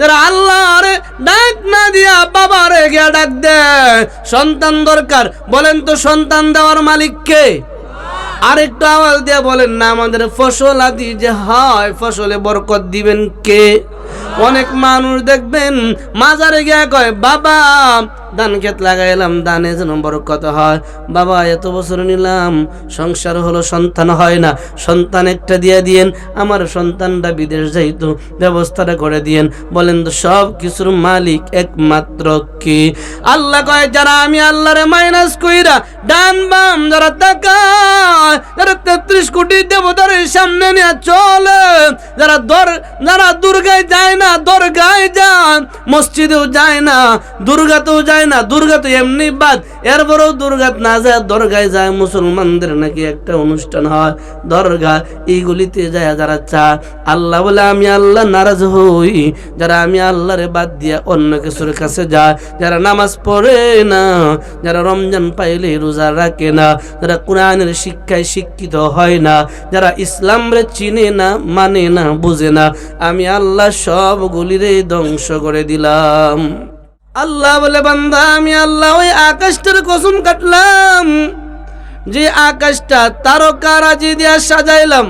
আল্লাহর ডাক না দিয়া বাবার গিয়া ডাক দেয়, সন্তান দরকার। বলেন তো সন্তান দেওয়ার মালিক কে? আরেকটু আওয়াজ দিয়ে বলেন না, আমাদের ফসল আদি যে হয়, ফসলে বরকত দিবেন কে? অনেক মানুষ দেখবেন, মাজারে গিয়া কয়, বাবা ধান ক্ষেত লাগাইলাম ধানে যেন বরকত হয়? বাবা, এত বছর নিলাম, সংসার হলো সন্তান হয় না। সন্তান একটা দিয়ে দিয়েন, আমার সন্তানটা বিদেশ যাইতো, ব্যবস্থাটা করে দিয়েন। বলেন তো, সব কিছুর মালিক একমাত্র কি? আল্লাহ কয়, যারা আমি আল্লাহরে মাইনাস কইরা ডান বাম যারা তাকায়, যারা তেত্রিশ কোটি দেবতার সামনে নিয়ে চলে, যারা দর, যারা দুর্গায় যায় না, দরগায় যায়, মসজিদেও যায় না, দুর্গাতেও যায় না, দুর্গা তো এমনি বাদ। এরপরেও দুর্গাত না যায়, দরগায় যায়, মুসলমানদের নাকি একটা অনুষ্ঠান হয়। দরগা এইগুলিতে যায় যারা চা। আল্লাহ বলে, আমি আল্লাহ নারাজ হই। যারা আমি আল্লাহরে বাদ দিয়া অন্য কিছুর কাছে যায়, যারা নামাজ পড়ে না, যারা রমজান পাইলে রোজা রাখে না, যারা কোরআনের শিক্ষায় শিক্ষিত হয় না, যারা ইসলামরে চিনে না মানে না, বুঝে না, আমি আল্লাহ সবগুলিরে ধ্বংস করে দিলাম। আল্লাহ বলে, বান্দা, আমি আল্লাহ ওই আকাশটার কসম কাটলাম। যে আকাশটা তারকারাজি দিয়া সাজাইলাম।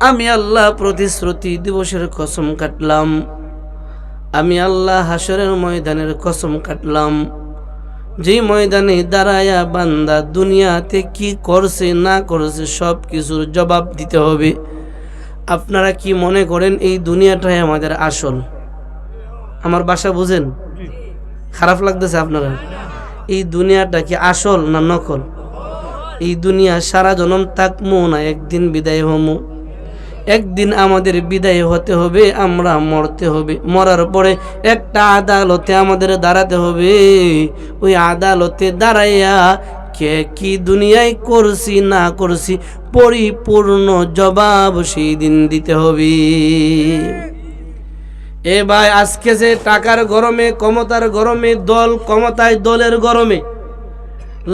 আমি আল্লাহ প্রতিশ্রুতি দিবসের কসম কাটলাম। আমি আল্লাহ হাসরের ময়দানের কসম কাটলাম। যেই ময়দানে দাঁড়ায়া বান্দা দুনিয়াতে কি করছে, না করছে সব কিছুর জবাব দিতে হবে। আপনারা কি মনে করেন এই দুনিয়াটাই আমাদের আসল? আমার বাসা বুঝেন? খারাপ লাগতেছে আপনারা? এই দুনিয়াটা কি আসল না নকল? এই দুনিয়া সারা জনম থাকমো না, একদিন বিদায় হমু। একদিন আমাদের বিদায় হতে হবে, আমরা মরতে হবে। মরার পরে একটা আদালতে আমাদের দাঁড়াতে হবে। ওই আদালতে দাঁড়াইয়া কে কি দুনিয়ায় করছি, না করছি, পরিপূর্ণ জবাব সেই দিন দিতে হবে। এ ভাই, আজকে যে টাকার গরমে, ক্ষমতার গরমে, দল ক্ষমতায়, দলের গরমে,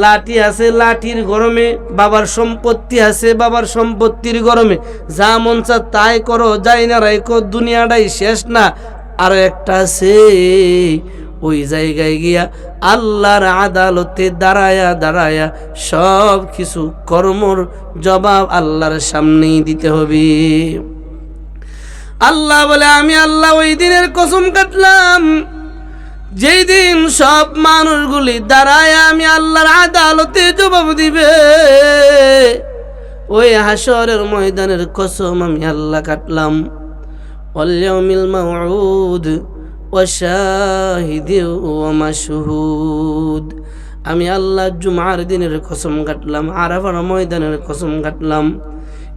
লাঠি আছে লাঠির গরমে, বাবার সম্পত্তি আছে বাবার সম্পত্তির গরমে, যা মন চা তাই করো, যাই না রাইকো দুনিয়াটাই শেষ না, আর একটা আছে। ওই জায়গায় গিয়া আল্লাহর আদালতে দাঁড়ায়া দাঁড়ায়া সব কিছু কর্মর জবাব আল্লাহর সামনেই দিতে হবে। আল্লাহ বলে, আমি আল্লাহ ওই দিনের কসম কাটলাম। যেই দিন সব মানুষগুলি দাঁড়ায়, আমি আল্লাহর আদালতে জবাব দিবে। ওই হাসরের ময়দানের কসম আমি আল্লাহ কাটলাম। অল্যমিল মাউদ মাশহুদ। আমি আল্লাহ জুমার দিনের কসম কাটলাম, আরাফার ময়দানের কসম কাটলাম।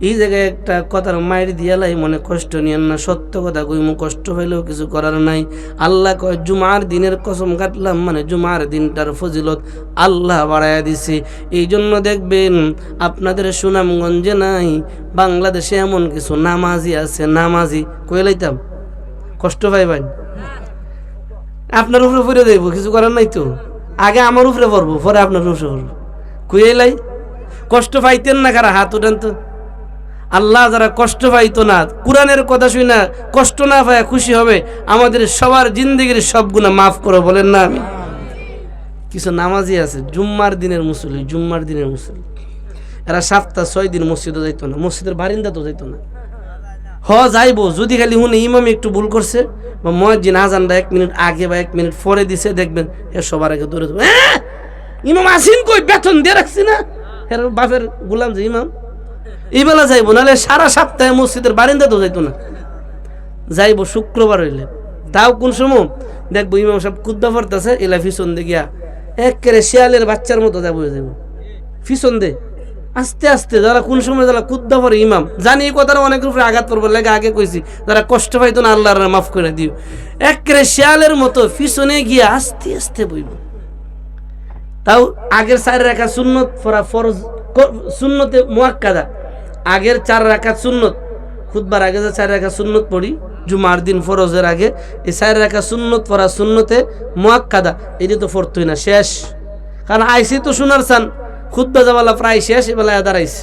এই জায়গায় একটা কথার মায়ের দিয়ালাই মনে কষ্ট নিয়েন না, সত্য কথা কইমু কষ্ট হইলেও কিছু করার নাই। আল্লাহ কয়, জুমার দিনের কসম কাটলাম মানে জুমার দিনটার ফজিলত আল্লাহ বাড়াইয়া দিছে। এই জন্য দেখবেন, আপনাদের সুনামগঞ্জে নাই, বাংলাদেশে এমন কিছু নামাজি আছে, নামাজি কয়ে লাইতাম? কষ্ট পাইবেন আপনার উপরে পড়ে দেব, কিছু করার নাই তো। আগে আমার উপরে পড়ব, পরে আপনার উপরে পড়ব। কুয়ে লাই, কষ্ট পাইতেন না কারা? হাত উঠান তো। আল্লাহ যারা কষ্ট পাইতো না, কোরআনের কথা শুই না, কষ্ট না পায় খুশি হবে, আমাদের সবার জিন্দগির সব গুণা মাফ করো, বলেন না আমি। কিছু নামাজি আছে, জুম্মার দিনের মুসলি জুম্মার দিনের মুসলি এরা সাতটা, ছয় দিন মসজিদও যাইতো না, মসজিদের বারিন্দা তো যাইতো না। হ, যাইবো। যদি খালি শুনে ইমাম একটু ভুল করছে, বা মসজিদ আজানটা এক মিনিট আগে বা এক মিনিট পরে দিছে, দেখবেন এ সবার আগে দেবো "হ্যাঁ? ইমাম আসিন কই? বেতন দিয়ে রাখছি না? হের বাপের গুলাম যে ইমাম। এইবেলা যাইবো, নাহলে সারা সপ্তাহে মসজিদের বারিন্দা তো যাইতো না। যাইবো শুক্রবার হইলে। তাও কোন সময়? দেখব ইমাম সব কুদ্দা পড়তেছে এলা ফিসন দে গিয়া একেবারে শিয়ালের বাচ্চার মতো যাব, যাইবো। ফিসন দে আস্তে আস্তে যারা কোন সময় যারা কুদ্দা পরে ইমাম, জানি এই কথাটা অনেকের উপরে আঘাত করব লাগে, আগে কইছি, যারা কষ্ট পাইতো না আল্লাহর মাফ করে দিও। একেবারে শিয়ালের মতো ফিসনে গিয়ে আস্তে আস্তে বইব। তাও আগের চার রেখা সুন্নত ফরা ফরজ সুন্নতে মোয়াক্কাদা। আগের চার রাখা সুন্নত খুদবার আগে যে চার রাখা সুন্নত পড়ি, জুমার দিন ফরজের আগে, এই চার রাখা সুন্নত পড়া সুন্নতে মোয়াক্কাদা, এটি তো পড়তই না, শেষ। কারণ আইসি তো শোনার চান খুদ্া যাবালা প্রায় শেষ এবেলায় দাঁড়াইছে,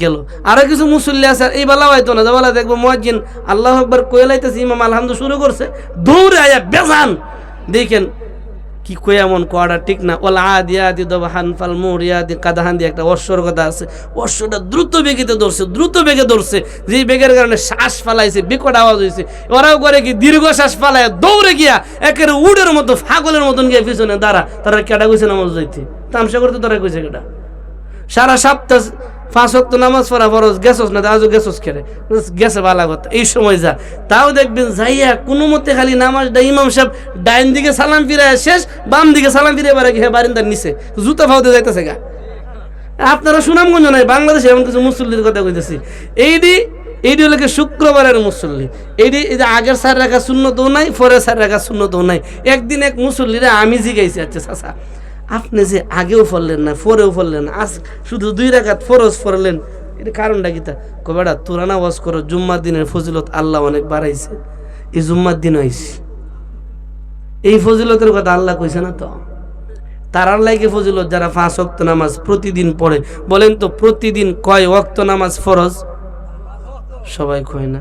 গেল। আরও কিছু মুসল্লি আছে, এই বেলা হয়তো না যাবালা দেখব মহাজিন আল্লাহ আকবর কোয়েলাইতেছে ইমাম আলহামদু শুরু করছে, দৌড়ে আয়া বেজান, দেখেন কি কই এমন কোয়াটা ঠিক না? ওলা আদি আদি দবাহান ফাল মুরিয়াদি কাদাহান দিয়ে একটা অশ্বর কথা আছে। অশ্বটা দ্রুত বেগেতে ধরছে, দ্রুত বেগে ধরছে। যে বেগের কারণে শ্বাস ফালাইছে, বিকট আওয়াজ হয়েছে ওরাও করে কি দীর্ঘ শ্বাস ফালায়, দৌড়ে গিয়া একের উডের মতো, ফাগলের মতন গিয়ে পিছনে দাঁড়া। তারা কেটা কইছে নামাজ যাইতে? তামসা করতে তারা কইছে কেটা সারা সপ্তাহ পাঁচ ওয়াক্ত নামাজ পড়া ফরজ, গেছস না আজও গেছস খেলে গেছে বালা কথা, এই সময় যা। তাও দেখবেন যাইয়া কোনো মতে খালি নামাজটা ইমাম সাহেব ডাইন দিকে সালাম ফিরে শেষ, বাম দিকে সালাম ফিরে এবারে গিয়ে বারিন্দার নিচে। জুতা ফাউতে যাইতেছে গা। আপনারা সুনামগঞ্জ নাই বাংলাদেশে এমন কিছু মুসল্লির কথা কইতেছি। এইটি এইটি হলো শুক্রবারের মুসল্লি। এইটি এই যে আগের সার রাখা শূন্যতও নাই, পরের সার রাখা শূন্যতও নাই। একদিন এক মুসল্লিরা আমি জিগাইছি আচ্ছা চাচা। আপনি যে আগেও পড়লেন না, পরেও পড়লেন আজ শুধু দুই রাখাত ফরজ পড়লেন এটা কারণটা তা? কবেটা তোরা নামাজ করো, জুম্মার দিনের ফজিলত আল্লাহ অনেক বাড়াইছে। এই জুম্মার দিন হয়েছে এই ফজিলতের কথা আল্লাহ কইছে না তো? তারার লাগে ফজিলত যারা পাঁচ ওয়াক্ত নামাজ প্রতিদিন পড়ে, বলেন তো প্রতিদিন কয় ওয়াক্ত নামাজ ফরজ? সবাই কয় না।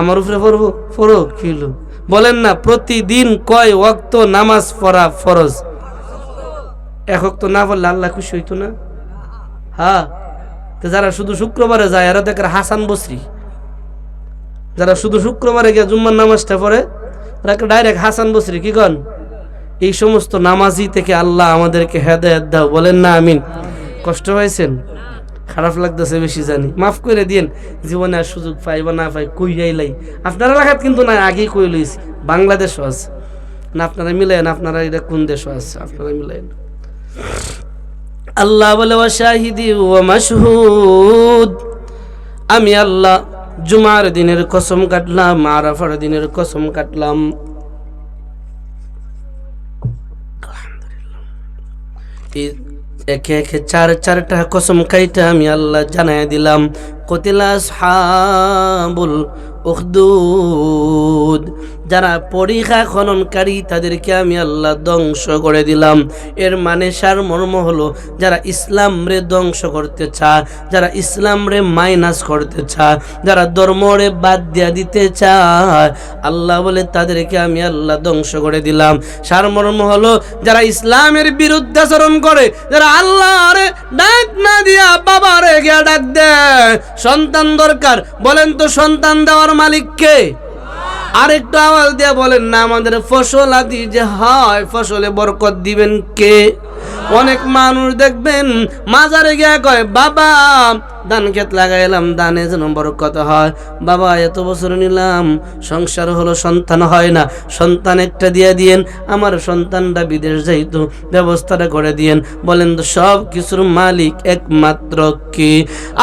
আমার উপরে পড়ব? পড়ো কিলো বলেন না, প্রতিদিন কয় ওয়াক্ত নামাজ পড়া ফরজ? এক তো না পড়লে আল্লাহ খুশি হইতো না? হ্যাঁ তো যারা শুধু শুক্রবারে যায়, এরা দেখে হাসান বসরি। যারা শুধু শুক্রবারে গিয়ে জুম্মার নামাজটা পড়ে, তারা ডাইরেক্ট হাসান বসরি? কি কন? এই সমস্ত নামাজি থেকে আল্লাহ আমাদেরকে হেদায়ত দাও, বলেন না আমিন। কষ্ট হয়েছেন খারাপ লাগতেছে বেশি জানি। মাফ করে দিন জীবনে আর সুযোগ পাই বা না পাই, কই যাইলাই আপনারা লাগাত কিন্তু না আগেই কই লইছি। বাংলাদেশও আছে। না আপনারা মিলেন আপনারা এটা কোন দেশও আছে? আপনারা মিলেন আল্লাহ বলে ও শাহিদি ও মাসহুদ আমি আল্লাহ, জুমার দিনের কসম কাটলাম, আরাফার দিনের কসম কাটলাম। একে একে চার, চারটা কসম খাইটা আমি আল্লাহ জানাই দিলাম। কতিলা সাবুল উখদুদ। যারা পরীক্ষা খননকারী, তাদেরকে আমি আল্লাহ ধ্বংস করে দিলাম। এর মানে সার মর্ম হলো, যারা ইসলাম রে ধ্বংস করতে চায়, যারা ইসলাম রে মাইনাস করতে চায়, যারা ধর্মরে বাদ দিয়া দিতে চায়, আল্লাহ বলে তাদেরকে আমি আল্লাহ ধ্বংস করে দিলাম। সার মর্ম হলো, যারা ইসলামের বিরুদ্ধাচরণ করে, যারা আল্লাহরে ডাক না দিয়া বাবারে গিয়া ডাক দেয়। সন্তান দরকার, বলেন তো সন্তান দেওয়ার মালিক কে? আরেকটু আওয়াজ দিয়ে বলেন না আমাদের ফসল আদি যে হয় ফসলে বরকত দিবেন কে? অনেক মানুষ দেখবেন, মাজারে গিয়া কয়, বাবা, ধান ক্ষেত লাগাইলাম দানে যেন বরকত হয়? বাবা, এত বছর নিলাম, সংসার হলো সন্তান হয় না। সন্তান একটা দিয়ে দিয়েন, আমার সন্তানটা বিদেশ যাইতো, ব্যবস্থাটা করে দিয়েন। বলেন তো সব কিছুর মালিক একমাত্র কি?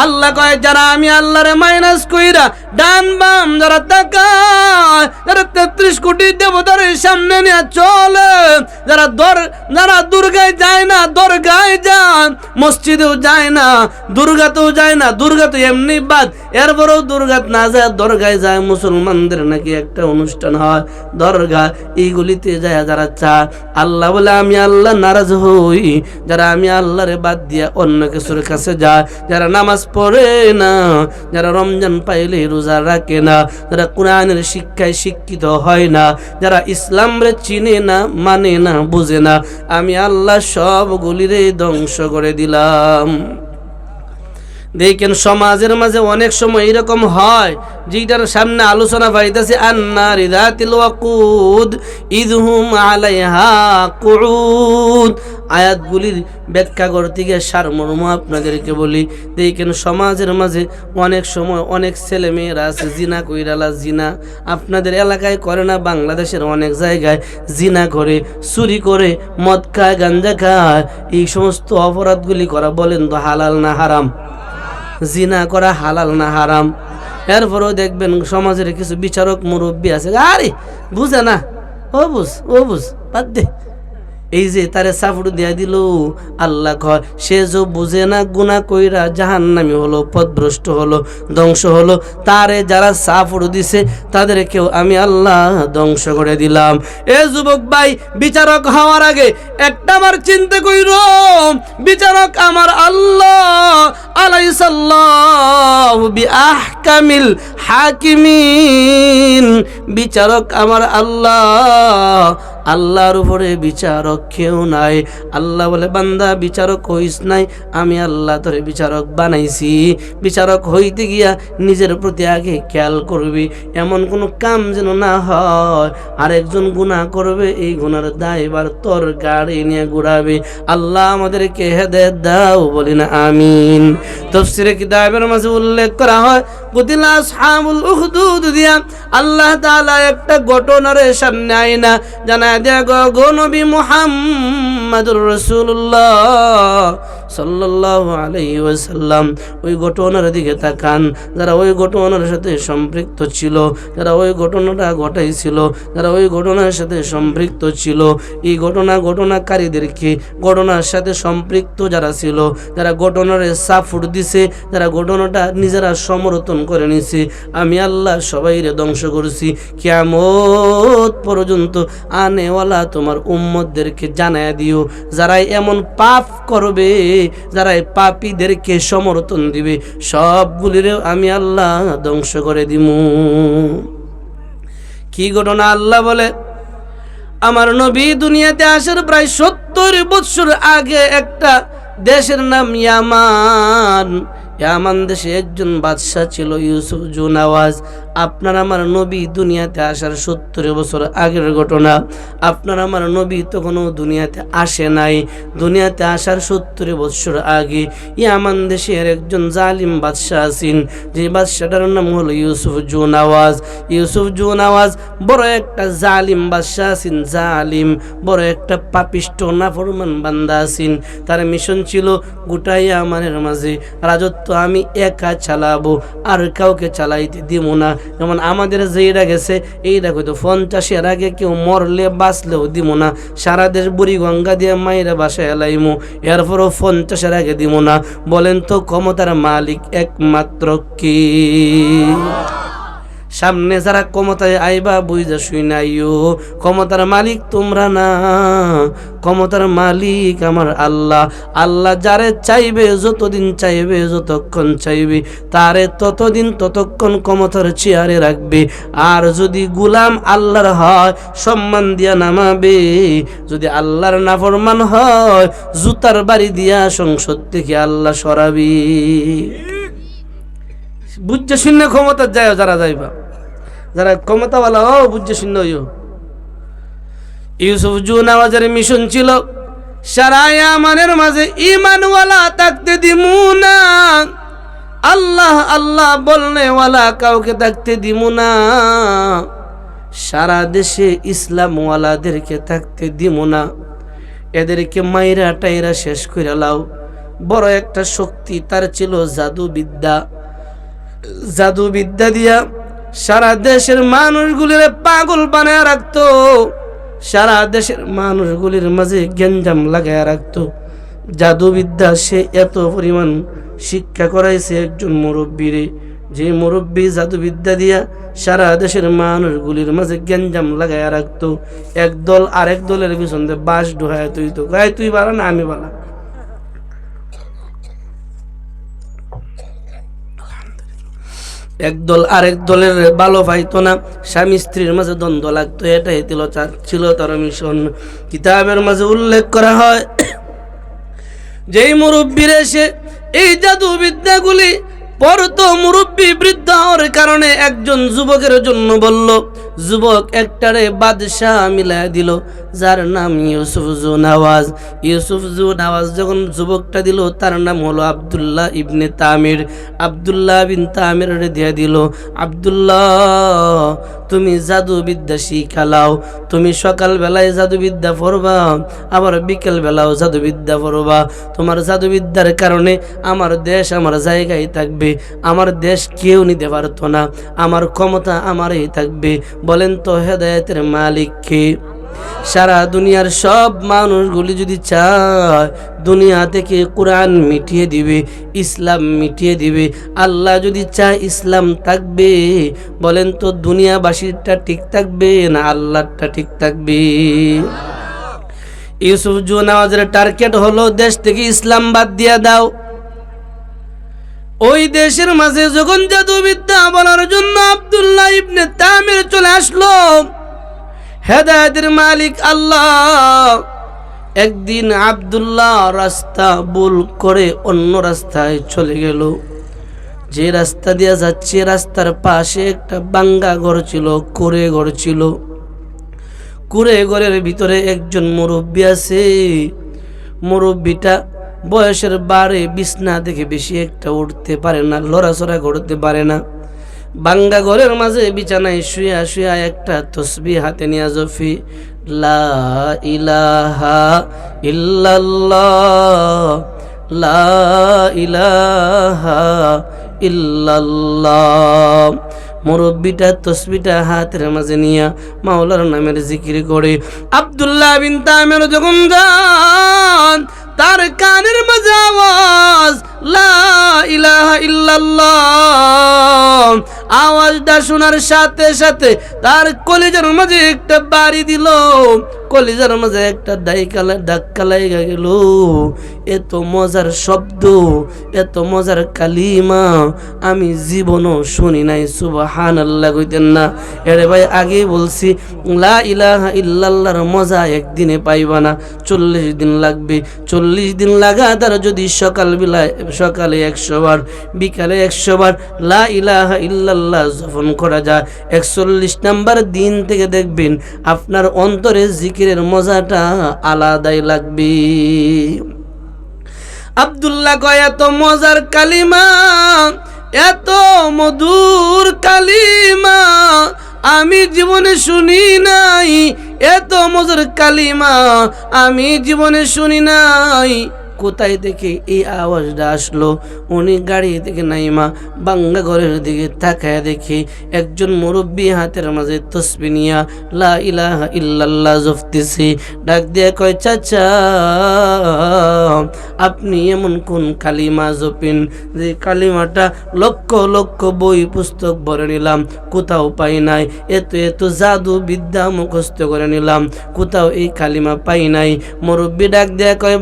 আল্লাহ কয়, যারা আমি আল্লাহরে মাইনাস কইরা ডান বাম যারা তাকায়, যারা তেত্রিশ কোটি দেবতার সামনে নিয়ে চলে, যারা দর, যারা দুর্গায় যায় না দরগায় যান, মসজিদেও যায় না, দুর্গাতেও যায় না দুর্গা তো এমনি বাদ। এরপরেও দুর্গাত না যায়, দরগায় যায়, মুসলমানদের নাকি একটা অনুষ্ঠান হয়। দরগা এইগুলিতে যায় যারা চা আল্লাহ বলে, আমি আল্লাহ নারাজ হই। যারা আমি আল্লাহরে বাদ দিয়া অন্য কিছুর কাছে যায়। যারা নামাজ পড়ে না, যারা রমজান পাইলে রোজা রাখে না, যারা কোরআনের শিক্ষায় শিক্ষিত হয় না, যারা ইসলামরে চিনে না মানে না, বুঝে না, আমি আল্লাহ সবগুলিরে ধ্বংস করে দিলাম। দেখেন সমাজের মাঝে অনেক সময় এরকম হয়, যেটার সামনে আলোচনা পাইতেছে আয়াতগুলির ব্যাখ্যা করতে গিয়ে সারমর্ম আপনাদেরকে বলি, দেখেন সমাজের মাঝে অনেক সময় অনেক ছেলে মেয়েরা আছে, জিনা কইরালা, জিনা আপনাদের এলাকায় করে না, বাংলাদেশের অনেক জায়গায় জিনা করে, চুরি করে, মদ খায়, গাঞ্জা খায়, এই সমস্ত অপরাধগুলি করা বলেন তো হালাল না হারাম? জিনা করা হালাল না হারাম? এরপরেও দেখবেন সমাজের কিছু বিচারক, মুরব্বী আছে। আরে, বুঝে না। ও বুঝ ও বুঝ বাদ দে। এই যে তারে সাফুর দিয়া দিল, আল্লাহ কয়, সে যে বুঝে না গুণা কইরা জাহান্নামি হলো, পথভ্রষ্ট হলো, ধ্বংস হলো, তারে যারা সাফুর দিছে, তাদেরকেও আমি আল্লাহ ধ্বংস করে দিলাম। এ যুবক ভাই, বিচারক হওয়ার আগে একটা আমার চিন্তা কইর, বিচারক আমার আল্লাহ, আলাইসাল্লাহ বি আহকামিল হাকিমিন। বিচারক আমার আল্লাহ আল্লাহর উপরে বিচারক কেউ নাই। আল্লাহ বলে, বান্দা, বিচারক হইস নাই। আমি আল্লাহ তোরে বিচারক বানাইছি। বিচারক হইতে গিয়া নিজের প্রতি আগে খেয়াল করবি। এমন কোনো কাম যেন না হয়। আরেকজন গুনাহ করবে, এই গুনার দায়বার তোর গাড়ি নিয়ে ঘুরাবে। আল্লাহ আমাদেরকে হেদায়েত দাও, বলি না, আমিন। তফসিরে কিতাবের মাঝে উল্লেখ করা হয়, কুতিলা আসহাবুল উখদুদ দিয়া আল্লাহ তাআলা একটা ঘটনার সামনে আইনা জানা দেয়া গো নবী মুহাম্মাদুর রাসূলুল্লাহ। সাল্লাল্লাহু আলাইহি ওয়াসাল্লাম ওই ঘটনার দিকে তাকান। যারা ওই ঘটনার সাথে সম্পৃক্ত ছিল, যারা ওই ঘটনাটা ঘটাইছিল, যারা ওই ঘটনার সাথে সম্পৃক্ত ছিল, এই ঘটনা ঘটনাকারীদেরকে ঘটনার সাথে সম্পৃক্ত যারা ছিল, যারা ঘটনার সাফুট দিছে, যারা ঘটনাটা নিজেরা সমর্থন করে নিছে, আমি আল্লাহ সবাইরে ধ্বংস করছি। কেমত পর্যন্ত আনেওয়ালা তোমার উম্মতদেরকে জানায় দিও। যারাই এমন পাপ করবে যারা পাপীদেরকে সমর্থন দিবে সবগুলিরেও আমি আল্লাহ ধ্বংস করে দিমু। কি ঘটনা আল্লাহ বলে? আমার নবী দুনিয়াতে আসার প্রায় সত্তর বছর আগে একটা দেশের নাম ইয়ামান। ইয়ামান দেশে একজন বাদশাহ ছিল, ইউসুফ জুনাওয়াজ। আপনার আমার নবী দুনিয়াতে আসার সত্তর বছর আগের ঘটনা। আপনার আমার নবী তখনও দুনিয়াতে আসে নাই। দুনিয়াতে আসার সত্তর বছর আগে ই ইয়ামান দেশের একজন জালিম বাদশাহ আছেন। যে বাদশাটার নাম হলো ইউসুফ জুনাওয়াজ। ইউসুফ জুনাওয়াজ বড় একটা জালিম বাদশাহ আছেন, জালিম। বড় একটা পাপিষ্ট, নাফরমান বান্দা আছেন। তার মিশন ছিল গোটা ইয়ামানের মাঝে। রাজত্ব আমি একা চালাবো, আর কাউকে চালাইতে দিব না। যেমন আমাদের যে এরা গেছে এইটা হয়তো পঞ্চাশের আগে কেউ মরলে বাঁচলেও দিব না। সারা দেশ বুড়ি গঙ্গা দিয়ে মায়েরা বাসায় এলাইমু, এরপরও পঞ্চাশের আগে দিব না। বলেন তো ক্ষমতার মালিক একমাত্র কি? সামনে যারা ক্ষমতায় আইবা বুঝা শুই নাইও ক্ষমতার মালিক তোমরা না। ক্ষমতার মালিক আমার আল্লাহ। আল্লাহ যারে চাইবে, যতদিন চাইবে, যতক্ষণ চাইবে, তারে ততদিন ততক্ষণ ক্ষমতার চেয়ারে রাখবে। আর যদি গুলাম আল্লাহর হয়, সম্মান দিয়া নামাবে। যদি আল্লাহর নাফরমান হয়, জুতার বাড়ি দিয়া সংসদ থেকে আল্লাহ সরাবি। বুঝছে শূন্য ক্ষমতা যায় যারা যাইবা। যারা ক্ষমতাওয়ালা, ও বুঝছে শূন্য হইও। ইউসুফ জু নামাজের মিশন ছিল, সারায়া মানের মাঝে ইমানওয়ালা থাকতে দিমু না। আল্লাহ আল্লাহ বলনেওয়ালা কাউকে থাকতে দিমু না। সারা দেশে ইসলামওয়ালাদেরকে থাকতে দিমু না। এদেরকে মাইরা টাইরা শেষ করে লাও। বড় একটা শক্তি তার ছিল জাদু বিদ্যা জাদু বিদ্যা দিয়া সারা দেশের মানুষগুলির পাগল বানায় রাখতো। সারা দেশের মানুষগুলির মাঝে গেঞ্জাম লাগায় রাখতো। জাদুবিদ্যা সে এত পরিমাণ শিক্ষা করাইছে একজন মুরব্বীরে যে মুরব্বী জাদুবিদ্যা দিয়া সারা দেশের মানুষগুলির মাঝে গেঞ্জাম লাগায় রাখতো। একদল আরেক দলের পিছন দিয়ে বাস ঢুকায় তুই তো গায়ে তুই বাড়া না, আমি বাড়া? একদল আরেক দলের ভালো পাইতো না। স্বামী স্ত্রীর মাঝে দ্বন্দ্ব লাগতো, এটাই ছিল তার- ছিল তার মিশন। কিতাবের মাঝে উল্লেখ করা হয়, যেই মুরব্বীর এসে এই জাদু বিদ্যাগুলি পরতো, মুরব্বী বৃদ্ধ হওয়ার কারণে একজন যুবকের জন্য বলল, যুবক, একটারে বাদশাহ মিলায় দিল। যার নাম ইউসুফ জু নওয়াজ ইউসুফ জু নওয়াজ যখন যুবকটা দিল, তার নাম হলো Abdullah ibn Tamir. Abdullah bin Tamir দিয়ে দিল, আবদুল্লাহ, তুমি জাদুবিদ্যা শিখালাও তুমি সকালবেলায় জাদুবিদ্যা পড়বা, আবার বিকেলবেলাও জাদুবিদ্যা পড়বা। তোমার জাদুবিদ্যার কারণে আমার দেশ আমার জায়গায় থাকবে। আমার দেশ কেউ নিতে পারতো না। আমার ক্ষমতা আমারই থাকবে। বলেন তো হেদায়তের মালিক কে সারা দুনিয়ার সব মানুষগুলি যদি চায়, দুনিয়া থেকে কোরআন মিটিয়ে দিবে, ইসলাম মিটিয়ে দিবে, আল্লাহ যদি চায় ইসলাম থাকবে, বলেন তো দুনিয়াবাসীরটা ঠিক থাকবে না আল্লাহরটা ঠিক থাকবে? ইউসুফ জুনাওয়াজের টার্গেট হলো দেশ থেকে ইসলাম বাদ দিয়ে দাও। ওই দেশের মাঝে যখন জাদুবিদ্যা বলার জন্য আব্দুল্লাহ ইবনে তামির চলে আসলো হেদায়তের মালিক আল্লাহ। একদিন আবদুল্লাহ রাস্তা ভুল করে অন্য রাস্তায় চলে গেল। যে রাস্তা দিয়ে যাচ্ছে, রাস্তার পাশে একটা বাঙ্গা ঘর ছিল করে ঘর ছিল। কুড়ে ঘরের ভিতরে একজন মুরব্বী আছে। মুরব্বীটা বয়সের বারে বিছনা দেখে বেশি একটা উঠতে পারে না, লড়াচড়া করতে পারে না। বাঙ্গা ঘরের মাঝে বিছানায় শুয়া শুয়া একটা তসবি হাতে নিয়ে জফি, লা ইলাহা লা ইলাহা মুরব্বিটা তসবিটা হাতের মাঝে নিয়া মাওলার নামের জিকির করে, আব্দুল্লাহ বিন তামের যখন যান তার কানের মাঝে আওয়াজ আওয়াজটা শোনার সাথে সাথে তার কলিজার মাঝে একটা বাড়ি দিল। কলিজার মাঝে একটা ডাইকালা ধাক্কা লাগা গেল। এত মজার শব্দ, এত মজার কালিমা আমি জীবনও শুনি নাই সুবাহান আল্লাহ কইতেন না। এরে ভাই আগে বলছি, লা ইলাহা ইল্লাল্লাহর মজা একদিনে পাইবা না, চল্লিশ দিন লাগবে। চল্লিশ দিন লাগাতার যদি সকাল বেলায় সকালে একশো বার, বিকালে একশো বার লা ইলাহা ইল্লাল্লাহ যখন করা যায়। একচল্লিশ নাম্বার দিন থেকে দেখবেন, আপনার অন্তরে জিকিরের মজাটা আলাদাই লাগবে। আব্দুল্লাহ কয়, এত মজার কালিমা, এত মধুর কালিমা, আমি জীবনে শুনি নাই। এত মজার কালিমা, আমি জীবনে শুনি নাই। কোথায় থেকে এই আওয়াজটা আসলো? উনি গাড়ি থেকে নাইমা, বাঙ্গা ঘরের দিকে তাকায় দেখে একজন মুরব্বী হাতের মাঝে তসবি নিয়া লা ইলাহা ইল্লাল্লাহ জফতেছে ডাক দিয়ে কয়, চাচা, আপনি এমন কোন কালিমা জপিন? যে কালিমাটা লক্ষ লক্ষ বই পুস্তক ভরে নিলাম, কোথাও পাই নাই। এত এত জাদু বিদ্যা মুখস্থ করে নিলাম, কোথাও এই কালিমা পাই নাই। মুরব্বী ডাক দেয়া কয়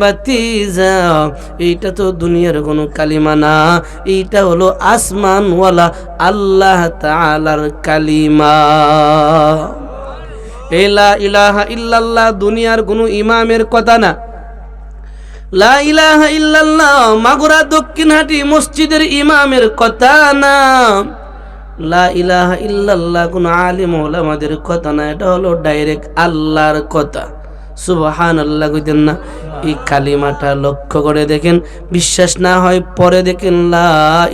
যা এইটা তো দুনিয়ার কোনো কালিমা না। এইটা হলো আসমানওয়ালা আল্লাহ তাআলার কালিমা। এলা ইলাহা ইল্লাল্লাহ দুনিয়ার কোনো ইমামের কথা না। লা ইলাহা ইল্লাল্লাহ মাগুরা দক্ষিণহাটি মসজিদের ইমামের কথা না। লা ইলাহা ইল্লাল্লাহ কোন আলিম ওলামাদের কথা না। এটা হলো ডাইরেক্ট আল্লাহর কথা। সুবহান আল্লাহ কইতেন না। এই কালিমাটা লক্ষ্য করে দেখেন, বিশ্বাস না হয় পরে দেখেন, লা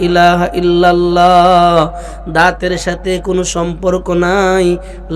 ইলাহা দাঁতের সাথে কোনো সম্পর্ক নাই,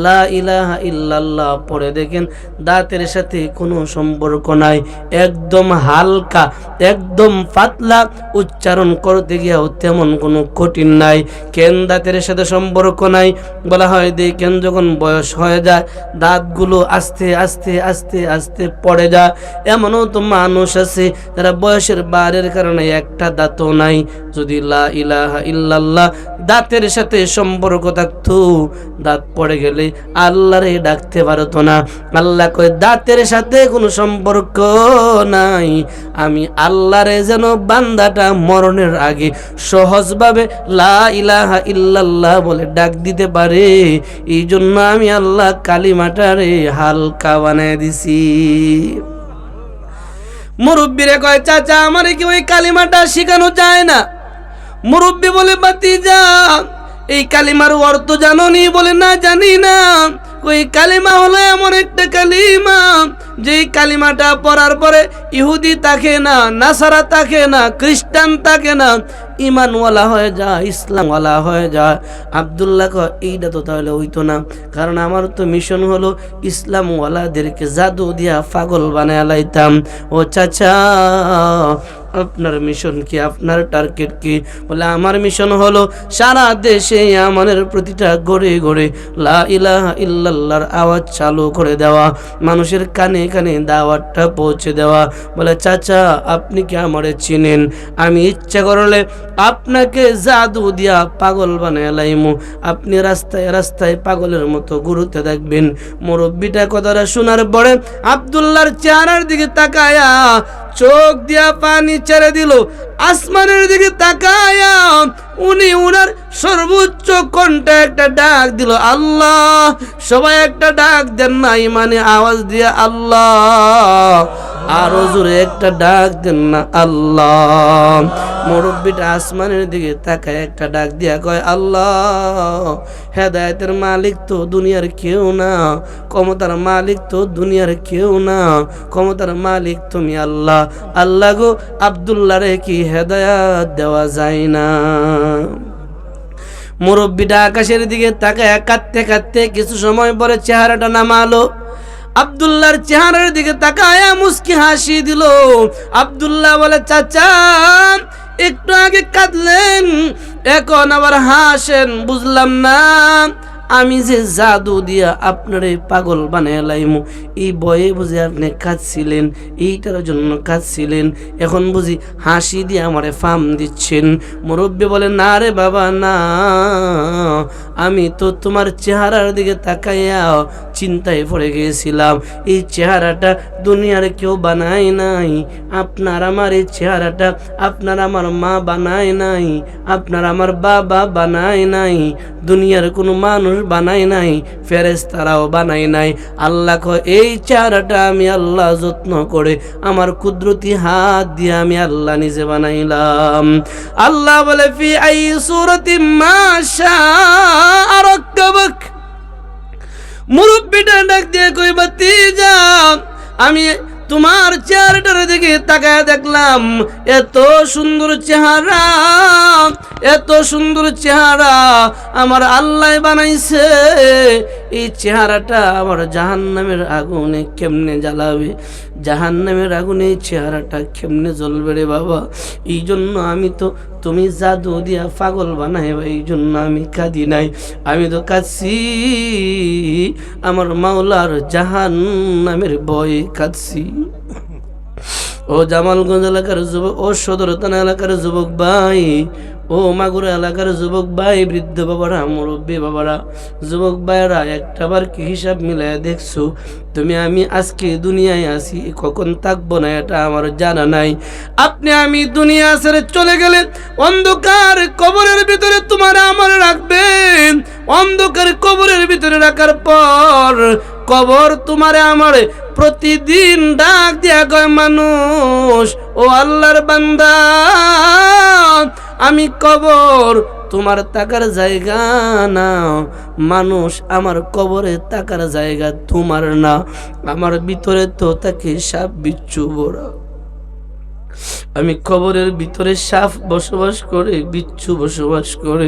লা ইলাহা পরে দেখেন, দাঁতের সাথে কোনো সম্পর্ক নাই, একদম হালকা, একদম পাতলা, উচ্চারণ করতে গিয়েও তেমন কোনো কঠিন নাই, কেন দাঁতের সাথে সম্পর্ক নাই, বলা হয় দেখেন যখন বয়স হয়ে যায়, দাঁতগুলো আস্তে আস্তে আস্তে আস্তে পড়ে যায়, এমনও তো মানুষ আছে, তারা বয়সের বারের কারণে একটা দাঁতও নাই। যদি লা ইলাহা ইল্লাল্লাহ দাঁতের সাথে সম্পর্ক থাকতো, দাঁত পড়ে গেলে আল্লাহরে ডাকতে পারতো না। আল্লাহ কয়, দাঁতের সাথে কোনো সম্পর্ক নাই। আমি আল্লাহরে যেন বান্দাটা মরণের আগে সহজভাবে লা ইলাহা ইল্লাল্লাহ বলে ডাক দিতে পারে এই জন্য আমি আল্লাহ কালিমাটারে হালকা বানায় দিছি। মুরব্বীরে কয়, চাচা, আমার কি ওই কালিমাটা শেখানো যায় না? মুরব্বী বলে, বাতি যা এই কালিমার অর্থ জানো নি বলে না জানি না। ওই কালিমা হলো এমন একটা কালিমা যে কালিমাটা পড়ার পরে ইহুদি তাকে না, নাসারা তাকে না, খ্রিস্টান তাকে না, ইমানওয়ালা হয়ে যা, ইসলামওয়ালা হয়ে যা। আবদুল্লাহ কয়, এইটা তো তাহলে হইতো না। কারণ আমার তো মিশন হলো ইসলামওয়ালাদেরকে জাদু দিয়া পাগল বানায় লাইতাম। ও চাচা আপনার মিশন কি? আপনার টার্গেট কি? বলে, আমার মিশন হলো সারা দেশে আমাদের প্রতিটা গড়ে গড়ে লা ইল্লাল্লাহর আওয়াজ চালু করে দেওয়া, মানুষের কানে কানে দাওয়াতটা পৌঁছে দেওয়া। বলে, চাচা, আপনি কি আমারে চিনেন? আমি ইচ্ছা করলে আপনাকে জাদু দিয়া পাগল বানায় লাইমু। আপনি রাস্তায় রাস্তায় পাগলের মতো ঘুরতে দেখবেন। মুরব্বিটা কথাটা শোনার পরে আবদুল্লাহর চেহারার দিকে তাকায়া চোখ দিয়া পানি ছেড়ে দিল। আসমানের দিকে তাকায়া উনি উনার সর্বোচ্চ কণ্ঠে একটা ডাক দিল, আল্লাহ! সবাই একটা ডাক দেন না, ইমানে আওয়াজ দিয়া, আল্লাহ! আরও জোরে একটা ডাক দেন না, আল্লাহ! মুরব্বিটা আসমানের দিকে তাকায় একটা ডাক দিয়া কয়, আল্লাহ, হেদায়তের মালিক তো দুনিয়ার কেউ না, ক্ষমতার মালিক তো দুনিয়ার কেউ না, ক্ষমতার মালিক তুমি আল্লাহ। আল্লাহ গো আবদুল্লাহ কি হেদায়াত দেওয়া যায় না? মুরব্বিটা আকাশের দিকে তাকায়, কাঁদতে কাঁদতে কিছু সময় পরে চেহারাটা নামালো। আবদুল্লাহর চেহারার দিকে তাকায়া মুস্কি হাসি দিল। আবদুল্লাহ বলে, চাচা একটু আগে কাঁদলেন এখন আবার হাসেন বুঝলাম না। আমি যে জাদু দিয়া আপনার পাগল বানায় লাইমু, এই বয়ে বুঝে আপনি কাঁদছিলেন, এইটার জন্য কাঁদছিলেন। এখন বুঝি হাসি দিয়ে আমারে ফাম দিচ্ছেন। মুরব্বী বলে, না রে বাবা, না। আমি তো তোমার চেহারার দিকে তাকাইয়া চিন্তায় পড়ে গিয়েছিলাম। এই চেহারাটা দুনিয়ার কেউ বানায় নাই। আপনার আমার এই চেহারাটা, আপনার আমার মা বানায় নাই। আপনার আমার বাবা বানায় নাই। দুনিয়ার কোনো মানুষ বানায় নাই ফেরেস তারাও বানায় নাই। আল্লাহ কয়, এই চেহারাটা আমি আল্লাহ যত্ন করে, আমার কুদরতি হাত দিয়ে আমি আল্লাহ নিজে বানাইলাম। আল্লাহ বলে, ফি আই সুরতি মাশা আরক্কাবাক ডাক দিয়ে কই বাতি আমি তোমার চেহারাটার দিকে তাকায় দেখলাম, এত সুন্দর চেহারা। এত সুন্দর চেহারা আমার আল্লাহ বানাইছে। এই চেহারাটা আমার জাহান্নামের আগুনে কেমনে জ্বালাবে? জাহান্নামের আগুনে এই চেহারাটা কেমনে জ্বলবে রে বাবা? এই জন্য আমি তো, তুমি জাদু দিয়া পাগল বানাই এই জন্য আমি কাঁদি নাই। আমি তো কাঁদছি। আমার মাওলার জাহান নামের বয়ে কাঁদছি। ও জামালগঞ্জ এলাকার যুবক, ও সদর থানা এলাকার যুবক ভাই ও মাগুরা এলাকার যুবক ভাই, বৃদ্ধ বাবারা, মুরব্বী বাবারা, যুবক ভাইরা একটাবার কি হিসাব মিলায় দেখছ? তুমি, আমি আজকে দুনিয়ায় আছি, কখন থাকব না এটা আমার জানা নাই। আপনি, আমি দুনিয়া ছেড়ে চলে গেলে অন্ধকার কবরের ভিতরে তোমার আমার রাখবেন। অন্ধকার কবরের ভিতরে রাখার পর কবর তোমারে আমার প্রতিদিন ডাক দিয়া কয়, মানুষ, ও আল্লাহর বান্দা আমি কবর, তোমার তাকার জায়গা না। মানুষ আমার কবরে তাকার জায়গা তোমার না। আমার ভিতরে তো তাকে সাপ, বিচ্ছু বড় আমি কবরের ভিতরে সাপ বসবাস করে, বিচ্ছু বসবাস করে,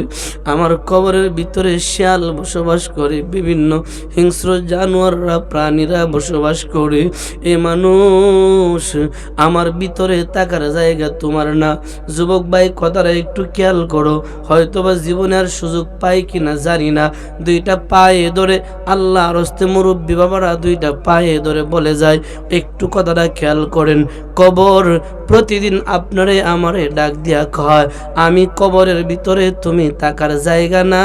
আমার কবরের ভিতরে শিয়াল বসবাস করে, বিভিন্ন হিংস্র জানোয়াররা, প্রাণীরা বসবাস করে। এ মানুষ, আমার ভিতরে তাকার জায়গা তোমার না। যুবক ভাই, কথাটা একটু খেয়াল করো। হয়তোবা জীবনে আর সুযোগ পাই কিনা জানি না। দুইটা পায়ে ধরে আল্লাহ রস্তে মুরব্বী বাবারা দুইটা পায়ে ধরে বলে যায়, একটু কথাটা খেয়াল করেন। কবর প্রতিদিন আপনারে আমারে ডাক দিয়া কয়, আমি কবরের ভিতরে তুমি তাকার জায়গা না।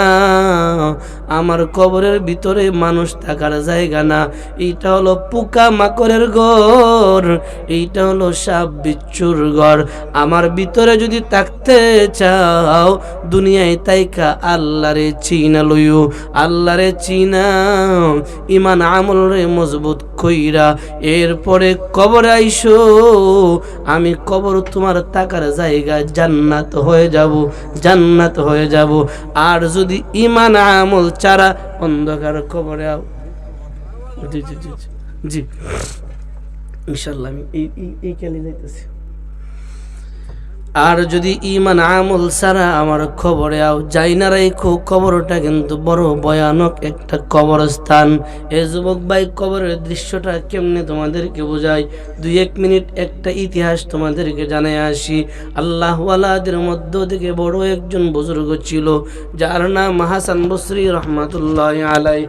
আমার কবরের ভিতরে মানুষ থাকার জায়গা না। এইটা হলো পোকা মাকড়ের ঘর। এইটা হলো সাপ বিচ্ছুর ঘর। আমার ভিতরে যদি থাকতে চাও, দুনিয়ায় তাইকা আল্লাহরে চিনা লইও, আল্লাহরে চিনা ইমান আমল রে মজবুত কইরা এরপরে কবর আইসো। আমি কবর তোমার তাকার জায়গা জান্নাত হয়ে যাব, জান্নাত হয়ে যাব। আর যদি ইমান আমল চারা অন্ধকার কবরে আও। জি জি জি জি। ইনশাল্লাহ আমি এই এই ক্যালি যাইতেছি। আর যদি ইমান আমল সারা আমার খবরে আও যাই না রেখো খবরটা কিন্তু বড় ভয়ানক একটা কবরস্থান। এ যুবক ভাই কবরের দৃশ্যটা কেমনে তোমাদেরকে বোঝাই? দুই এক মিনিট একটা ইতিহাস তোমাদেরকে জানাই আসি। আল্লাহওয়ালাদের মধ্য থেকে বড় একজন বুজুর্গ ছিল, যার নাম হাসান বসরি রহমাতুল্লাহ আলাই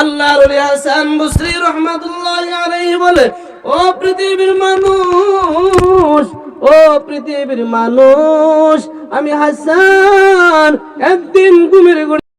আল্লাহ হাসান বসরি রহমাতুল্লাহ আলাই বলে, ও পৃথিবীর মানুষ ও পৃথিবীর মানুষ আমি হাসান একদিন ঘুমের